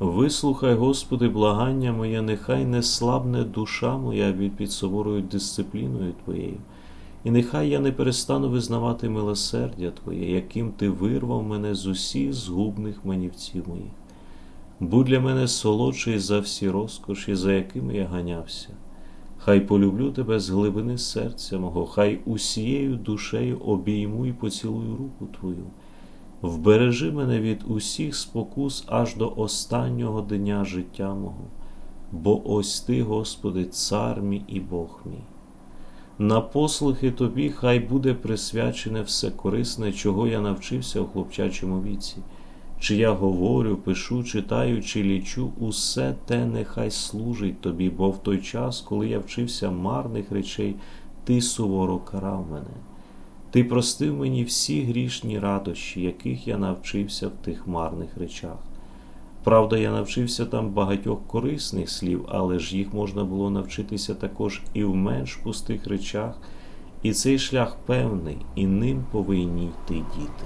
Вислухай, Господи, благання моє, нехай не слабне душа моя під суворою дисципліною Твоєю, і нехай я не перестану визнавати милосердя Твоє, яким Ти вирвав мене з усіх згубних манівців моїх. Будь для мене солодший за всі розкоші, за якими я ганявся. Хай полюблю тебе з глибини серця мого, хай усією душею обійму і поцілую руку Твою. Вбережи мене від усіх спокус аж до останнього дня життя мого, бо ось Ти, Господи, цар мій і Бог мій. На послухи Тобі хай буде присвячене все корисне, чого я навчився у хлопчачому віці. Чи я говорю, пишу, читаю, чи лічу, усе те нехай служить тобі, бо в той час, коли я вчився марних речей, ти суворо карав мене. Ти простив мені всі грішні радощі, яких я навчився в тих марних речах. Правда, я навчився там багатьох корисних слів, але ж їх можна було навчитися також і в менш пустих речах, і цей шлях певний, і ним повинні йти діти.